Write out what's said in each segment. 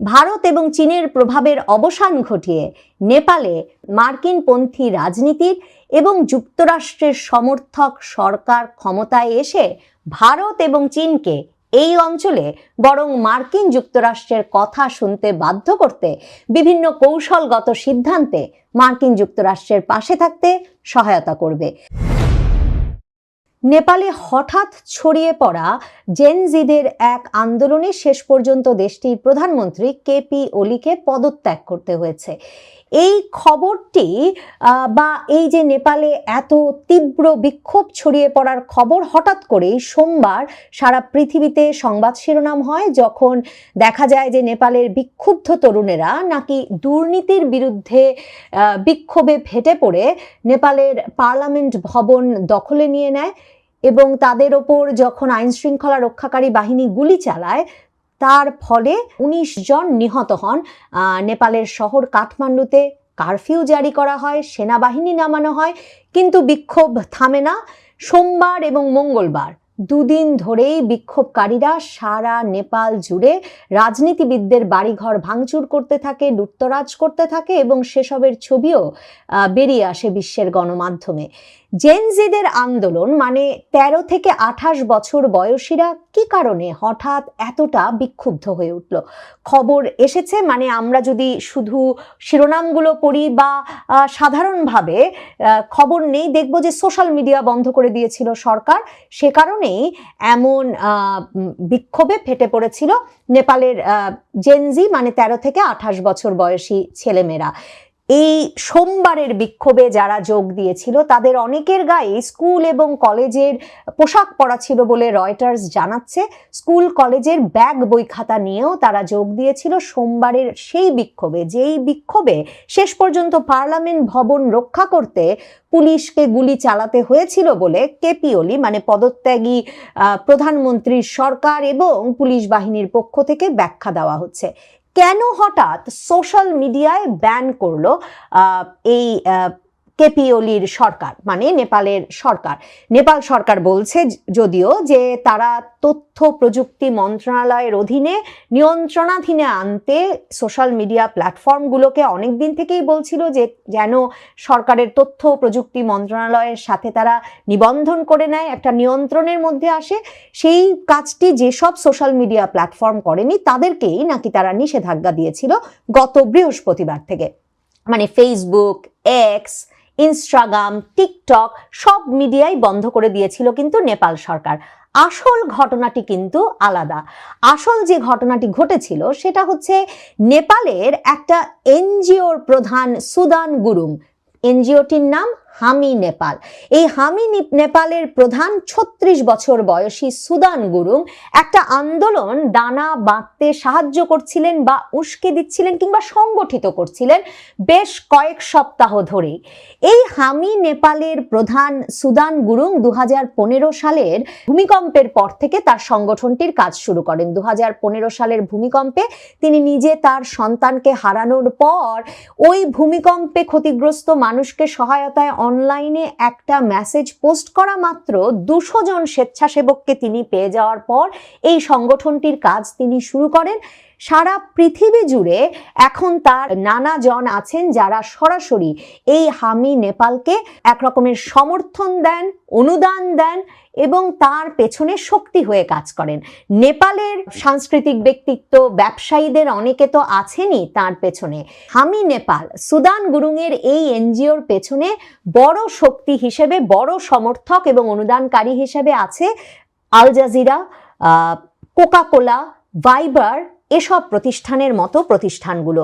ভারত এবং চীনের প্রভাবের অবসান ঘটিয়ে নেপালে মার্কিনপন্থী রাজনীতির এবং যুক্তরাষ্ট্রের সমর্থক সরকার ক্ষমতায় এসে ভারত এবং চীনকে এই অঞ্চলে বরং মার্কিন যুক্তরাষ্ট্রের কথা শুনতে বাধ্য করতে বিভিন্ন কৌশলগত সিদ্ধান্তে মার্কিন যুক্তরাষ্ট্রের পাশে থাকতে সহায়তা করবে। নেপালে হঠাৎ ছড়িয়ে পড়া জেনজিদের এক আন্দোলনে শেষ পর্যন্ত দেশটির প্রধানমন্ত্রী কেপি ওলিকে পদত্যাগ করতে হয়েছে। এই খবরটি বা এই যে নেপালে এত তীব্র বিক্ষোভ ছড়িয়ে পড়ার খবর হঠাৎ করেই সোমবার সারা পৃথিবীতে সংবাদ শিরোনাম হয়, যখন দেখা যায় যে নেপালের বিক্ষুব্ধ তরুণেরা নাকি দুর্নীতির বিরুদ্ধে বিক্ষোভে ফেটে পড়ে নেপালের পার্লামেন্ট ভবন দখলে নিয়ে নেয় এবং তাদের ওপর যখন আইন শৃঙ্খলা রক্ষাকারী বাহিনী গুলি চালায় তার ফলে উনিশ জন নিহত হন। নেপালের শহর কাঠমান্ডুতে কারফিউ জারি করা হয়, সেনাবাহিনী নামানো হয়, কিন্তু বিক্ষোভ থামে না। সোমবার এবং মঙ্গলবার দুদিন ধরেই বিক্ষোভকারীরা সারা নেপাল জুড়ে রাজনীতিবিদদের বাড়িঘর ভাঙচুর করতে থাকে, লুটতরাজ করতে থাকে এবং সেসবের ছবিও বেরিয়ে আসে বিশ্বের গণমাধ্যমে। জেনজিদের আন্দোলন মানে ১৩ থেকে আঠাশ বছর বয়সীরা কি কারণে হঠাৎ এতটা বিক্ষুব্ধ হয়ে উঠল? খবর এসেছে মানে আমরা যদি শুধু শিরোনামগুলো পড়ি বা সাধারণভাবে খবর নেই, দেখব যে সোশ্যাল মিডিয়া বন্ধ করে দিয়েছিল সরকার। সে কারণেই এমন বিক্ষোভে ফেটে পড়েছিল নেপালের জেনজি মানে ১৩ থেকে আঠাশ বছর বয়সী ছেলেমেয়েরা। এই সোমবারের বিক্ষোভে যারা যোগ দিয়েছিল, তাদের অনেকের গায়ে স্কুল এবং কলেজের পোশাক পরা ছিল বলে রয়টার্স জানাচ্ছে। স্কুল, কলেজের ব্যাগ, বই খাতা নিয়েও তারা যোগ দিয়েছিল সোমবারের সেই বিক্ষোভে। যেই বিক্ষোভে শেষ পর্যন্ত পার্লামেন্ট ভবন রক্ষা করতে পুলিশকে গুলি চালাতে হয়েছিল বলে কেপি ওলি মানে পদত্যাগী প্রধানমন্ত্রীর সরকার এবং পুলিশ বাহিনীর পক্ষ থেকে ব্যাখ্যা দেওয়া হচ্ছে। কেন হঠাৎ সোশ্যাল মিডিয়ায় ব্যান করল এই কেপি ওলির সরকার মানে নেপালের সরকার। নেপাল সরকার বলছে যদিও যে তারা তথ্য প্রযুক্তি মন্ত্রণালয়ের অধীনে নিয়ন্ত্রণাধীনে আনতে সোশ্যাল মিডিয়া প্ল্যাটফর্মগুলোকে অনেক দিন থেকেই বলছিল যে যেন সরকারের তথ্য প্রযুক্তি মন্ত্রণালয়ের সাথে তারা নিবন্ধন করে নেয়, একটা নিয়ন্ত্রণের মধ্যে আসে। সেই কাজটি যেসব সোশ্যাল মিডিয়া প্ল্যাটফর্ম করেনি, তাদেরকেই নাকি তারা নিষেধাজ্ঞা দিয়েছিল গত বৃহস্পতিবার থেকে। মানে ফেসবুক, এক্স ইনস্টাগ্রাম টিকটক সব মিডিয়াই বন্ধ করে দিয়েছিল কিন্তু নেপাল সরকার। আসল ঘটনাটি কিন্তু আলাদা। আসল যে ঘটনাটি ঘটেছিল সেটা হচ্ছে নেপালের একটা এনজিওর প্রধান সুদান গুরুং। এনজিওটির নাম হামি নেপাল। এই হামি নেপালের প্রধান ছত্রিশ বছর বয়সী সুদান গুরুং একটা আন্দোলন দানা বাঁধতে সাহায্য করছিলেন বা উস্কে দিচ্ছিলেন কিংবা সংগঠিত করছিলেন বেশ কয়েক সপ্তাহ ধরেই। এই হামি নেপালের প্রধান সুদান গুরুং দু হাজার পনেরো সালের ভূমিকম্পের পর থেকে তার সংগঠনটির কাজ শুরু করেন। দু হাজার পনেরো সালের ভূমিকম্পে তিনি নিজে তার সন্তানকে হারানোর পর ওই ভূমিকম্পে ক্ষতিগ্রস্ত মানুষকে সহায়তায় অনলাইনে একটা মেসেজ পোস্ট করা মাত্র দুশো জন স্বেচ্ছাসেবককে তিনি পেয়ে যাওয়ার পর এই সংগঠনটির কাজ তিনি শুরু করেন। সারা পৃথিবী জুড়ে এখন তার নানা জন আছেন যারা সরাসরি এই হামি নেপালকে এক রকমের সমর্থন দেন, অনুদান দেন এবং তার পেছনে শক্তি হয়ে কাজ করেন। নেপালের সাংস্কৃতিক ব্যক্তিত্ব ব্যবসায়ীদের অনেকে তো আছেনই তার পেছনে। হামি নেপাল, সুদান গুরুংয়ের এই এনজিওর পেছনে বড় শক্তি হিসেবে, বড় সমর্থক এবং অনুদানকারী হিসেবে আছে আল জাজিরা কোকা কোলা ভাইবার এসব প্রতিষ্ঠানের মতো প্রতিষ্ঠানগুলো।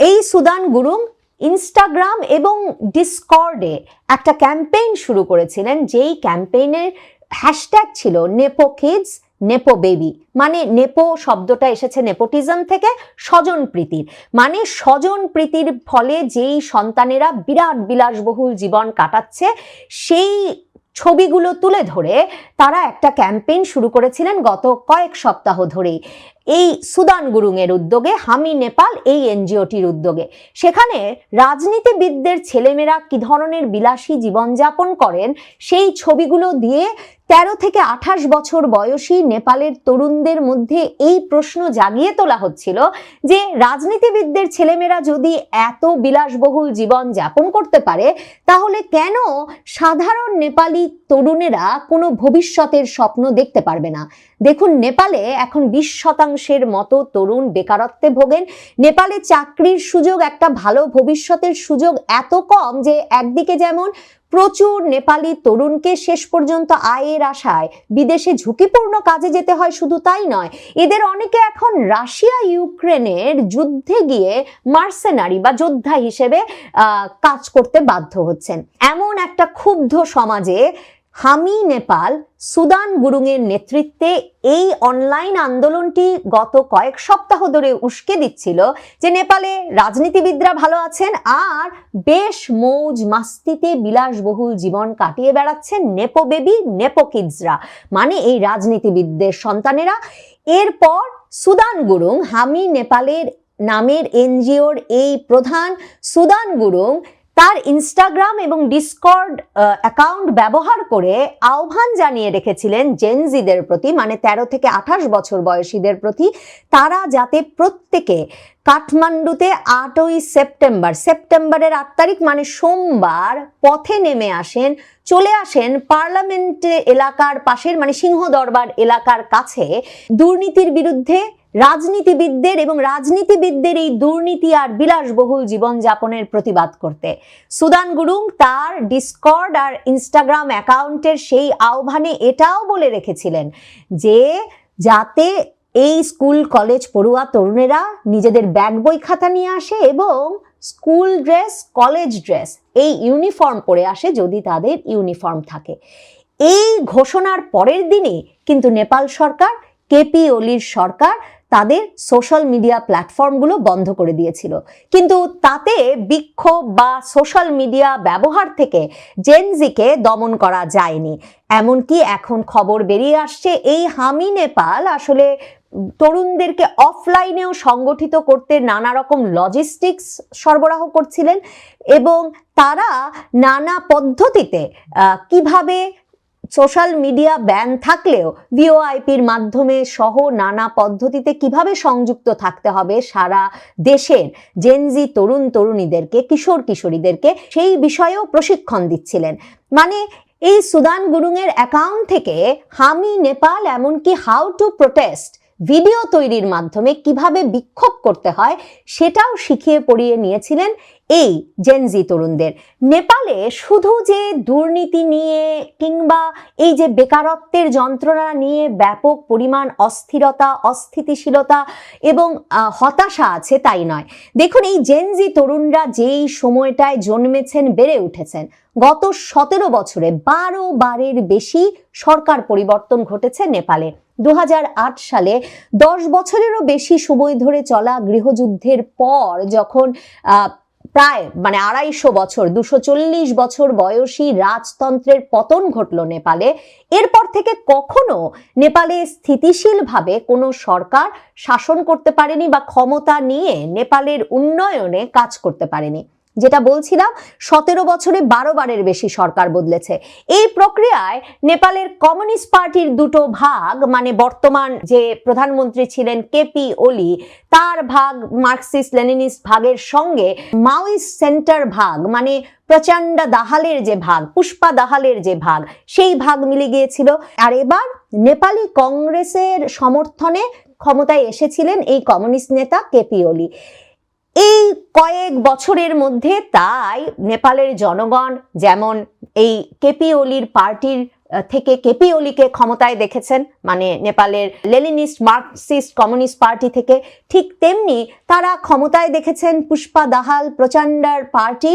এই সুদান গুরুং ইনস্টাগ্রাম এবং ডিসকর্ডে একটা ক্যাম্পেইন শুরু করেছিলেন, যেই ক্যাম্পেইনের হ্যাশট্যাগ ছিল নেপো কিডস, নেপো বেবি। মানে নেপো শব্দটা এসেছে নেপোটিজম থেকে স্বজন প্রীতির। মানে স্বজন প্রীতির ফলে যেই সন্তানেরা বিরাট বিলাসবহুল জীবন কাটাচ্ছে, সেই ছবিগুলো তুলে ধরে তারা একটা ক্যাম্পেইন শুরু করেছিলেন গত কয়েক সপ্তাহ ধরেই। এই সুদান গুরুংয়ের উদ্যোগে, হামি নেপাল এই এনজিওটির উদ্যোগে। সেখানে রাজনীতিবিদদের ছেলেমেয়েরা কি ধরনের বিলাসী জীবনযাপন করেন, সেই ছবিগুলো দিয়ে তেরো থেকে আঠাশ বছর বয়সী নেপালের তরুণদের মধ্যে এই প্রশ্ন জাগিয়ে তোলা হচ্ছিল যে, রাজনীতিবিদদের ছেলেমেয়েরা যদি এত বিলাসবহুল জীবন যাপন করতে পারে, তাহলে কেন সাধারণ নেপালি তরুণেরা কোনো ভবিষ্যতের স্বপ্ন দেখতে পারবে না? দেখুন, নেপালে এখন বিশ শতাংশের মতো তরুণ বেকারত্বে ভোগেন। নেপালে চাকরির সুযোগ, একটা ভালো ভবিষ্যতের সুযোগ এত কম যে একদিকে যেমন প্রচুর নেপালি তরুণকে শেষ পর্যন্ত আয়ের আশায় বিদেশে ঝুঁকিপূর্ণ কাজে যেতে হয়, শুধু তাই নয়, এদের অনেকে এখন রাশিয়া, ইউক্রেনের যুদ্ধে গিয়ে মার্সেনারি বা যোদ্ধা হিসেবে কাজ করতে বাধ্য হচ্ছেন। এমন একটা ক্ষুব্ধ সমাজে হামি নেপাল, সুদান গুরুংয়ের নেতৃত্বে এই অনলাইন আন্দোলনটি গত কয়েক সপ্তাহ ধরে উস্কে দিচ্ছিল যে নেপালে রাজনীতিবিদরা ভালো আছেন আর বেশ মৌজ মাস্তিতে বিলাসবহুল জীবন কাটিয়ে বেড়াচ্ছেন নেপো বেবি, নেপো কিডসরা। মানে এই রাজনীতিবিদদের সন্তানেরা। এরপর সুদান গুরুং হামি নেপালের নামের এনজিওর এই প্রধান সুদান গুরুং তার ইনস্টাগ্রাম এবং ডিসকর্ড অ্যাকাউন্ট ব্যবহার করে আহ্বান জানিয়ে রেখেছিলেন জেনজিদের প্রতি মানে তেরো থেকে আঠাশ বছর বয়সীদের প্রতি, তারা যাতে প্রত্যেকে কাঠমান্ডুতে আটই সেপ্টেম্বর, সেপ্টেম্বরের আট তারিখ মানে সোমবার, পথে নেমে আসেন, চলে আসেন পার্লামেন্ট এলাকার পাশের মানে সিংহ দরবার এলাকার কাছে দুর্নীতির বিরুদ্ধে রাজনীতিবিদদের এবং রাজনীতিবিদদের এই দুর্নীতি আর বিলাসবহুল জীবনযাপনের প্রতিবাদ করতে। সুদান গুরুং তার ডিসকর্ড আর ইনস্টাগ্রাম অ্যাকাউন্টের সেই আহ্বানে এটাও বলে রেখেছিলেন যে, যাতে এই স্কুল, কলেজ পড়ুয়া তরুণেরা নিজেদের ব্যাগ বই খাতা নিয়ে আসে এবং স্কুল ড্রেস, কলেজ ড্রেস এই ইউনিফর্ম পরে আসে যদি তাদের ইউনিফর্ম থাকে। এই ঘোষণার পরের দিনই কিন্তু নেপাল সরকার কেপি ওলির সরকার তাদের সোশ্যাল মিডিয়া প্ল্যাটফর্মগুলো বন্ধ করে দিয়েছিল। কিন্তু তাতে বিক্ষোভ বা সোশ্যাল মিডিয়া ব্যবহার থেকে জেনজিকে দমন করা যায়নি। এমনকি এখন খবর বেরিয়ে আসছে, এই হামি নেপাল আসলে তরুণদেরকে অফলাইনেও সংগঠিত করতে নানা রকম লজিস্টিক্স সরবরাহ করছিলেন এবং তারা নানা পদ্ধতিতে কীভাবে সোশ্যাল মিডিয়া ব্যান থাকলেও ভিওআইপির মাধ্যমে সহ নানা পদ্ধতিতে কীভাবে সংযুক্ত থাকতে হবে সারা দেশের জেনজি তরুণ তরুণীদেরকে, কিশোর কিশোরীদেরকে, সেই বিষয়েও প্রশিক্ষণ দিচ্ছিলেন। মানে এই সুদান গুরুংয়ের অ্যাকাউন্ট থেকে হামি নেপাল, এমনকি হাউ টু প্রোটেস্ট ভিডিও তৈরির মাধ্যমে কীভাবে বিক্ষোভ করতে হয়, সেটাও শিখিয়ে পড়িয়ে নিয়েছিলেন এই জেনজি তরুণদের। নেপালে শুধু যে দুর্নীতি নিয়ে কিংবা এই যে বেকারত্বের যন্ত্রণা নিয়ে ব্যাপক পরিমাণ অস্থিরতা, অস্থিতিশীলতা এবং হতাশা আছে তাই নয়। দেখুন, এই জেনজি তরুণরা যেই সময়টায় জন্মেছেন, বেড়ে উঠেছেন, গত সতেরো বছরে বারো বারের বেশি সরকার পরিবর্তন ঘটেছে নেপালে। দু হাজার আট সালে দশ বছরেরও বেশি সময় ধরে চলা গৃহযুদ্ধের পর যখন প্রায় মানে আড়াইশো বছর, দুশো চল্লিশ বছর বয়সী রাজতন্ত্রের পতন ঘটল নেপালে। এরপর থেকে কখনো নেপালে স্থিতিশীলভাবে কোনো সরকার শাসন করতে পারেনি বা ক্ষমতা নিয়ে নেপালের উন্নয়নে কাজ করতে পারেনি। যেটা বলছিলাম, সতেরো বছরে বারো বারের বেশি সরকার বদলেছে। এই প্রক্রিয়ায় নেপালের কমিউনিস্ট পার্টির দুটো ভাগ মানে বর্তমান যে প্রধানমন্ত্রী ছিলেন কেপি ওলি, তার ভাগ মার্কসিস্ট লেনিনিস্ট ভাগের সঙ্গে মাওইস্ট সেন্টার ভাগ মানে প্রচণ্ড দাহালের যে ভাগ, পুষ্পা দাহালের যে ভাগ, সেই ভাগ মিলে গিয়েছিল। আর এবার নেপালি কংগ্রেসের সমর্থনে ক্ষমতায় এসেছিলেন এই কমিউনিস্ট নেতা কেপি ওলি। এই কয়েক বছরের মধ্যে তাই নেপালের জনগণ যেমন এই কেপি ওলির পার্টির থেকে কেপি ওলিকে ক্ষমতায় দেখেছেন মানে নেপালের লেনিনিস্ট মার্কসিস্ট কমিউনিস্ট পার্টি থেকে ঠিক তেমনি তারা ক্ষমতায় দেখেছেন পুষ্পা দাহাল প্রচণ্ডার পার্টি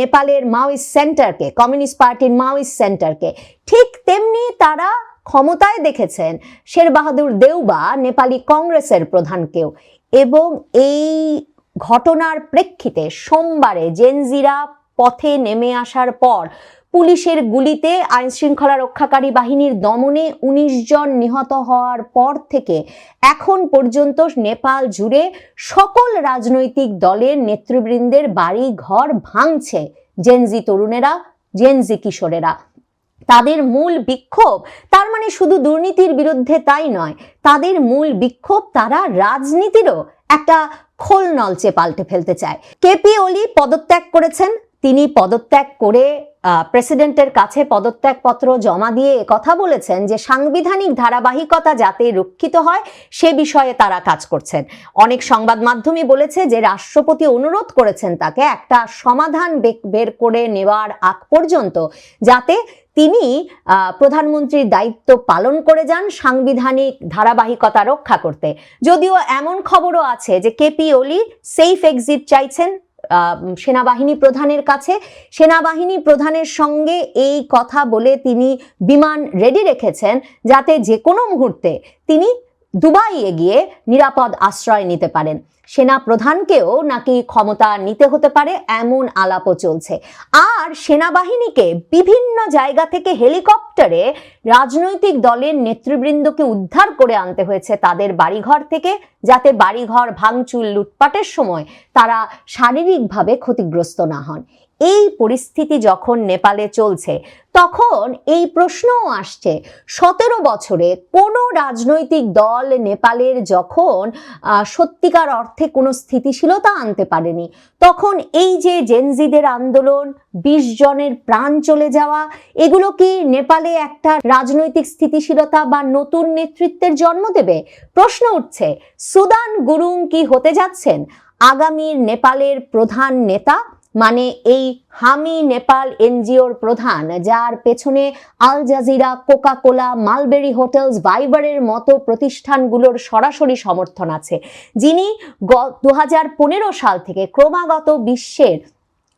নেপালের মাওইস্ট সেন্টারকে, কমিউনিস্ট পার্টির মাওইস্ট সেন্টারকে। ঠিক তেমনি তারা ক্ষমতায় দেখেছেন শের বাহাদুর দেউবা, নেপালি কংগ্রেসের প্রধানকেও। এবং এই ঘটনার প্রেক্ষিতে সোমবারে জেনজিরা পথে নেমে আসার পর পুলিশের গুলিতে আইন শৃঙ্খলা রক্ষাকারী বাহিনীর দমনে উনিশ জন নিহত হওয়ার পর থেকে এখন পর্যন্ত নেপাল জুড়ে সকল রাজনৈতিক দলের নেতৃবৃন্দের বাড়ি ঘর ভাঙছে জেনজি তরুণেরা জেনজি কিশোরেরা। তাদের মূল বিক্ষোভ, তার মানে শুধু দুর্নীতির বিরুদ্ধে তাই নয়, তাদের মূল বিক্ষোভ তারা রাজনীতিরও একটা খোল নলচে পাল্টে ফেলতে চায়। কেপি ওলি পদত্যাগ করেছেন, তিনি পদত্যাগ করে প্রেসিডেন্টের কাছে পদত্যাগপত্র জমা দিয়ে কথা বলেছেন যে সাংবিধানিক ধারাবাহিকতা যাতে রক্ষিত হয়, সে বিষয়ে তারা কাজ করছেন। অনেক সংবাদ মাধ্যমে বলেছে যে রাষ্ট্রপতি অনুরোধ করেছেন তাকে একটা সমাধান বের করে নেওয়ার আগ পর্যন্ত যাতে তিনি প্রধানমন্ত্রীর দায়িত্ব পালন করে যান সাংবিধানিক ধারাবাহিকতা রক্ষা করতে। যদিও এমন খবরও আছে যে কেপি ওলি সেফ এক্সিট চাইছেন সেনাবাহিনী প্রধানের কাছে। সেনাবাহিনী প্রধানের সঙ্গে এই কথা বলে তিনি বিমান রেডি রেখেছেন যাতে যে কোনো মুহূর্তে তিনি দুবাইয়ে গিয়ে নিরাপদ আশ্রয় নিতে পারেন। সেনা প্রধানকেও নাকি ক্ষমতা নিতে হতে পারে এমন আলাপও চলছে। আর সেনাবাহিনীকে বিভিন্ন জায়গা থেকে হেলিকপ্টারে রাজনৈতিক দলের নেতৃবৃন্দকে উদ্ধার করে আনতে হয়েছে তাদের বাড়িঘর থেকে, যাতে বাড়িঘর ভাঙচুর লুটপাটের সময় তারা শারীরিকভাবে ক্ষতিগ্রস্ত না হন। এই পরিস্থিতি যখন নেপালে চলছে, তখন এই প্রশ্নও আসছে। সতেরো বছরে কোনো রাজনৈতিক দল নেপালের যখন সত্যিকার অর্থে কোনো স্থিতিশীলতা আনতে পারেনি, তখন এই যে জেনজিদের আন্দোলন, বিশ জনের প্রাণ চলে যাওয়া, এগুলো কি নেপালে একটা রাজনৈতিক স্থিতিশীলতা বা নতুন নেতৃত্বের জন্ম দেবে? প্রশ্ন উঠছে, সুদান গুরুং কি হতে যাচ্ছেন? আগামীর নেপালের প্রধান নেতা মানে এই হামি নেপাল এনজিওর প্রধান, যার পেছনে Al Jazeera Coca Cola Mulberry Hotels, ভাইবারের মতো প্রতিষ্ঠানগুলোর সরাসরি সমর্থন আছে। যিনি দু হাজার পনেরো সাল থেকে ক্রমাগত বিশ্বের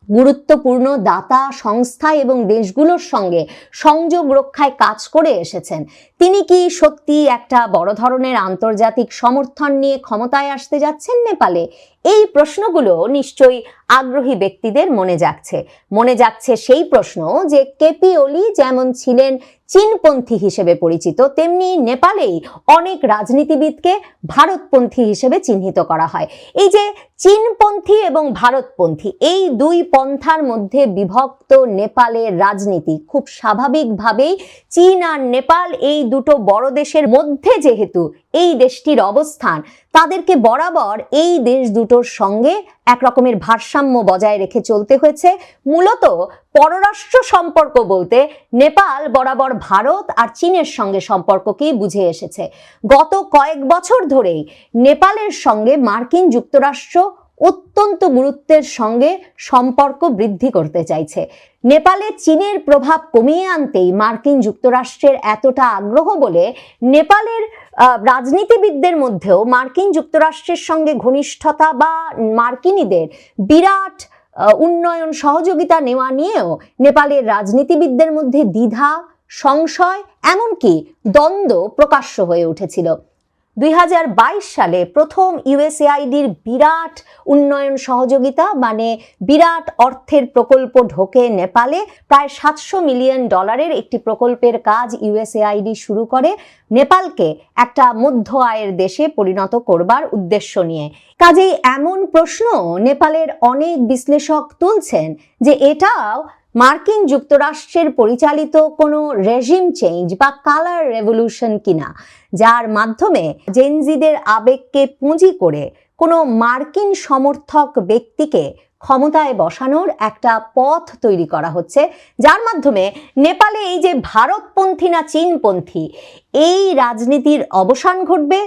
গুরুত্বপূর্ণ দাতা, সংস্থা এবং দেশগুলোর সঙ্গে সংযোগ রক্ষায় কাজ করে এসেছেন। তিনি কি সত্যি একটা বড় ধরনের আন্তর্জাতিক সমর্থন নিয়ে ক্ষমতায় আসতে যাচ্ছেন নেপালে? এই প্রশ্নগুলো নিশ্চয়ই আগ্রহী ব্যক্তিদের মনে যাচ্ছে মনে যাচ্ছে সেই প্রশ্ন যে কেপি ওলি যেমন ছিলেন চীনপন্থী হিসেবে পরিচিত, তেমনি নেপালেই অনেক রাজনীতিবিদকে ভারতপন্থী হিসেবে চিহ্নিত করা হয়। এই যে চীনপন্থী এবং ভারতপন্থী, এই দুই পন্থার মধ্যে বিভক্ত নেপালের রাজনীতি খুব স্বাভাবিকভাবেই চীন আর নেপাল এই দুটো বড় দেশের মধ্যে যেহেতু এই দেশটির অবস্থান, তাদেরকে বরাবর এই দেশ দুটোর সঙ্গে এক রকমের ভারসাম্য বজায় রেখে চলতে হয়েছে। মূলত পররাষ্ট্র সম্পর্ক বলতে নেপাল বরাবর ভারত আর চীনের সঙ্গে সম্পর্ককেই বুঝে এসেছে। গত কয়েক বছর ধরেই নেপালের সঙ্গে মার্কিন যুক্তরাষ্ট্র অত্যন্ত গুরুত্বের সঙ্গে সম্পর্ক বৃদ্ধি করতে চাইছে। নেপালে চীনের প্রভাব কমিয়ে আনতেই মার্কিন যুক্তরাষ্ট্রের এতটা আগ্রহ বলে নেপালের রাজনীতিবিদদের মধ্যেও মার্কিন যুক্তরাষ্ট্রের সঙ্গে ঘনিষ্ঠতা বা মার্কিনীদের বিরাট উন্নয়ন সহযোগিতা নেওয়া নিয়েও নেপালের রাজনীতিবিদদের মধ্যে দ্বিধা, সংশয়, এমনকি দ্বন্দ্ব প্রকাশ্য হয়ে উঠেছিল। দুই হাজার বাইশ সালে প্রথম ইউএসএআইডির বিরাট উন্নয়ন সহযোগিতা মানে বিরাট অর্থের প্রকল্প ঢোকে নেপালে। প্রায় সাতশো মিলিয়ন ডলারের একটি প্রকল্পের কাজ ইউএসএআইডি শুরু করে। নেপালকে একটা মধ্য আয়ের দেশে পরিণত করবার উদ্দেশ্য নিয়ে। কাজেই এমন প্রশ্ন নেপালের অনেক বিশ্লেষক তুলছেন যে এটাও মার্কিন যুক্তরাষ্ট্রের পরিচালিত কোনো রেজিম চেঞ্জ বা কালার রেভলিউশন কিনা, যার মাধ্যমে জেনজিদের আবেগকে পুঁজি করে কোনো মার্কিন সমর্থক ব্যক্তিকে ক্ষমতায় বসানোর একটা পথ তৈরি করা হচ্ছে, যার মাধ্যমে নেপালে এই যে ভারতপন্থী না চীনপন্থী, এই রাজনীতির অবসান ঘটবে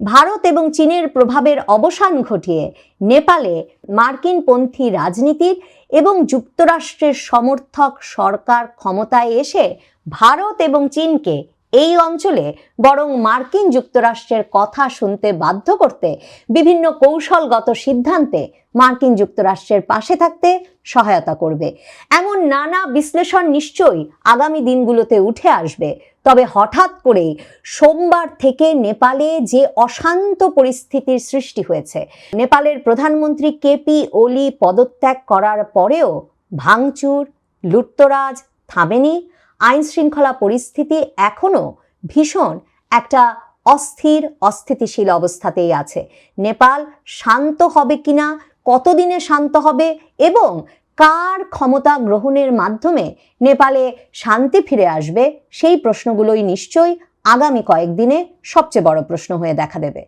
ভারত এবং চীনের প্রভাবের অবসান ঘটিয়ে নেপালে মার্কিনপন্থী রাজনীতির এবং যুক্তরাষ্ট্রের সমর্থক সরকার ক্ষমতায় এসে ভারত এবং চীনকে এই অঞ্চলে বরং মার্কিন যুক্তরাষ্ট্রের কথা শুনতে বাধ্য করতে বিভিন্ন কৌশলগত সিদ্ধান্তে মার্কিন যুক্তরাষ্ট্রের পাশে থাকতে সহায়তা করবে। এমন নানা বিশ্লেষণ নিশ্চয়ই আগামী দিনগুলোতে উঠে আসবে। তবে হঠাৎ করেই সোমবার থেকে নেপালে যে অশান্ত পরিস্থিতির সৃষ্টি হয়েছে, নেপালের প্রধানমন্ত্রী কেপি ওলি পদত্যাগ করার পরেও ভাঙচুর, লুটতরাজ থামেনি। আইন শৃঙ্খলা পরিস্থিতি এখনও ভীষণ একটা অস্থির, অস্থিতিশীল অবস্থাতেই আছে। নেপাল শান্ত হবে কিনা, কতদিনে শান্ত হবে এবং কার ক্ষমতা গ্রহণের মাধ্যমে নেপালে শান্তি ফিরে আসবে, সেই প্রশ্নগুলোই নিশ্চয়ই আগামী কয়েকদিনে সবচেয়ে বড় প্রশ্ন হয়ে দেখা দেবে।